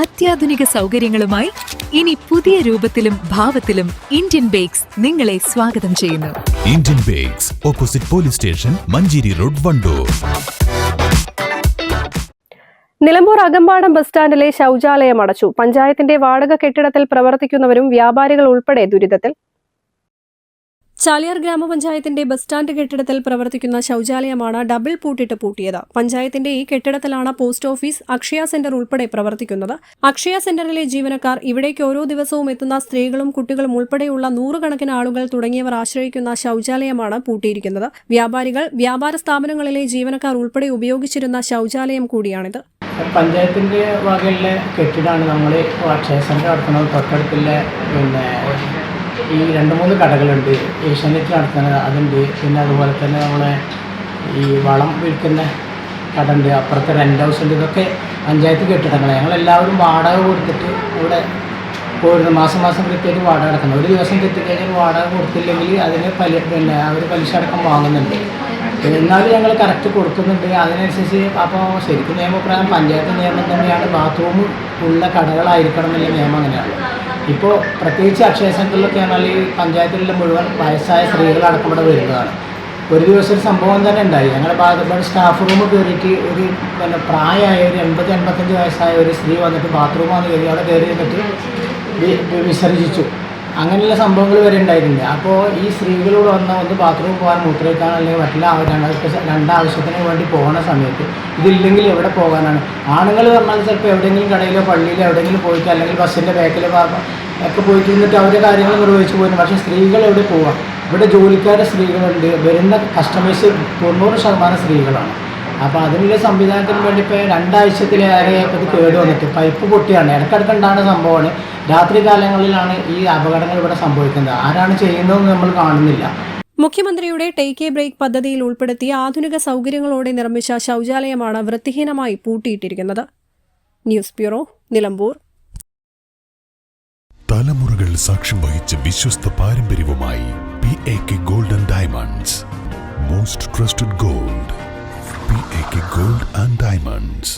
അത്യാധുനിക സൗകര്യങ്ങളുമായി ഇനി പുതിയ രൂപത്തിലും ഭാവത്തിലും ഇന്ത്യൻ ബേക്സ് നിങ്ങളെ സ്വാഗതം ചെയ്യുന്നു. Indian bakes opposite police station Manjeri road Wandoor. Nilambur Akampadam bus സ്റ്റാൻഡിലെ ശൗചാലയം അടച്ചു. പഞ്ചായത്തിന്റെ വാടക കെട്ടിടത്തിൽ പ്രവർത്തിക്കുന്നവരും വ്യാപാരികൾ ഉൾപ്പെടെ ദുരിതത്തിൽ ചാലിയാർ ഗ്രാമപഞ്ചായത്തിന്റെ ബസ് സ്റ്റാൻഡ് കെട്ടിടത്തിൽ പ്രവർത്തിക്കുന്ന ശൗചാലയമാണ് ഡബിൾ പൂട്ടിട്ട് പൂട്ടിയത്. പഞ്ചായത്തിന്റെ ഈ കെട്ടിടത്തിലാണ് പോസ്റ്റ് ഓഫീസ് അക്ഷയ സെന്റർ ഉൾപ്പെടെ പ്രവർത്തിക്കുന്നത്. അക്ഷയ സെന്ററിലെ ജീവനക്കാർ ഇവിടേക്ക് ഓരോ ദിവസവും എത്തുന്ന സ്ത്രീകളും കുട്ടികളും ഉൾപ്പെടെയുള്ള നൂറുകണക്കിന് ആളുകൾ തുടങ്ങിയവർ ആശ്രയിക്കുന്ന ശൗചാലയമാണ് പൂട്ടിയിരിക്കുന്നത്. വ്യാപാരികൾ വ്യാപാര സ്ഥാപനങ്ങളിലെ ജീവനക്കാർ ഉൾപ്പെടെ ഉപയോഗിച്ചിരുന്ന ശൗചാലയം കൂടിയാണിത്. പഞ്ചായത്തിന്റെ വകയിലെ കെട്ടിടമാണ് നമ്മൾ അക്ഷയ സെന്റർ നടത്തുന്നത്. തൊട്ടടുത്തുള്ള പിന്നെ ഈ രണ്ട് മൂന്ന് കടകളുണ്ട്. ഏഷ്യാനെറ്റ് നടത്തുന്ന അതുണ്ട്. പിന്നെ അതുപോലെ തന്നെ നമ്മളെ ഈ വളം വിൽക്കുന്ന കട ഉണ്ട് അപ്പുറത്തെ റെന്റ് ഹൗസ് ഉണ്ട്. ഇതൊക്കെ പഞ്ചായത്ത് കെട്ടിടങ്ങളാണ് ഞങ്ങളെല്ലാവരും വാടക കൊടുത്തിട്ട് ഇവിടെ പോരുന്നു. മാസം മാസം കൃത്യമായിട്ട് വാടക അടക്കണം ഒരു ദിവസം കെട്ടിക്കഴിഞ്ഞാൽ വാടക കൊടുത്തില്ലെങ്കിൽ അതിന് പലി പിന്നെ അവർ പലിശ അടക്കം വാങ്ങുന്നുണ്ട്. എന്നാലും ഞങ്ങൾ കറക്റ്റ് കൊടുക്കുന്നുണ്ട്. അതിനനുസരിച്ച് അപ്പോൾ ശരിക്കും നിയമപ്രകാരം പഞ്ചായത്ത് നിയമം തന്നെയാണ്. ബാത്റൂം ഉള്ള കടകളായിരിക്കണം എന്നുള്ള നിയമം അങ്ങനെയാണ്. ഇപ്പോൾ പ്രത്യേകിച്ച് അക്ഷയ സെന്ററിലൊക്കെ ഈ പഞ്ചായത്തിലുള്ള മുഴുവൻ വയസ്സായ സ്ത്രീകളടക്കം ഇവിടെ വരുന്നതാണ്. ഒരു ദിവസം ഒരു സംഭവം തന്നെ ഉണ്ടായി. ഞങ്ങളുടെ ഭാഗത്തുള്ള സ്റ്റാഫ് റൂം കയറിയിട്ട് ഒരു പിന്നെ പ്രായമായ ഒരു എൺപത് എൺപത്തഞ്ച് വയസ്സായ ഒരു സ്ത്രീ വന്നിട്ട് ബാത്റൂമാണ് കയറി അവിടെ കയറി നിന്നിട്ട് വിസർജിച്ചു. അങ്ങനെയുള്ള സംഭവങ്ങൾ വരെ ഉണ്ടായിട്ടുണ്ട് അപ്പോൾ ഈ സ്ത്രീകളോട് വന്ന ഒന്ന് ബാത്റൂമിൽ പോകാൻ മൂത്രമൊഴിക്കാൻ അല്ലെങ്കിൽ മറ്റുള്ള രണ്ടാവശ്യത്തിന് വേണ്ടി പോകുന്ന സമയത്ത് ഇതില്ലെങ്കിൽ എവിടെ പോകാനാണ്? ആണുങ്ങൾ പറഞ്ഞാൽ ചിലപ്പോൾ എവിടെയെങ്കിലും കടയിലോ പള്ളിയിലോ എവിടെയെങ്കിലും പോയിട്ട് അല്ലെങ്കിൽ ബസ്സിന്റെ ബാക്കിലോ ഒക്കെ പോയിട്ട് നിന്നിട്ട് അവരുടെ കാര്യങ്ങൾ നിർവഹിച്ച് പോകുന്നു പക്ഷേ സ്ത്രീകൾ എവിടെ പോവാം? ഇവിടെ ജോലിക്കാരുടെ സ്ത്രീകളുണ്ട്. വരുന്ന കസ്റ്റമേഴ്സ് തൊണ്ണൂറ് ശതമാനം സ്ത്രീകളാണ്. അപ്പോൾ അതിനുള്ള സംവിധാനത്തിന് വേണ്ടി ഇപ്പോൾ രണ്ടാഴ്ചത്തിലേറെ ഇത് കേട് വന്നിട്ട് പൈപ്പ് പൊട്ടിയാണ്. ഇടയ്ക്കിടയ്ക്ക് ഉണ്ടാകുന്ന സംഭവമാണ്. രാത്രി കാലങ്ങളിലാണ് ഈ അപകടങ്ങൾ ഇവിടെ സംഭവിക്കുന്നത്. ആരാണ് ചെയ്യുന്നതെന്ന് നമ്മൾ കാണുന്നില്ല. മുഖ്യമന്ത്രിയുടെ ടേക്ക് എ ബ്രേക്ക് പദ്ധതിയിൽ ഉൾപ്പെടുത്തിയ ആധുനിക സൗകര്യങ്ങളോടെ നിർമ്മിച്ച ശൗചാലയമാണ് വൃത്തിഹീനമായി പൂട്ടിയിട്ടിരിക്കുന്നത്. News bureau Nilambur. തലമുറകൾ സാക്ഷ്യം വഹിച്ച വിശ്വസ്ത പാരമ്പര്യവുമായി P A K golden diamonds. Most trusted gold. Gold and diamonds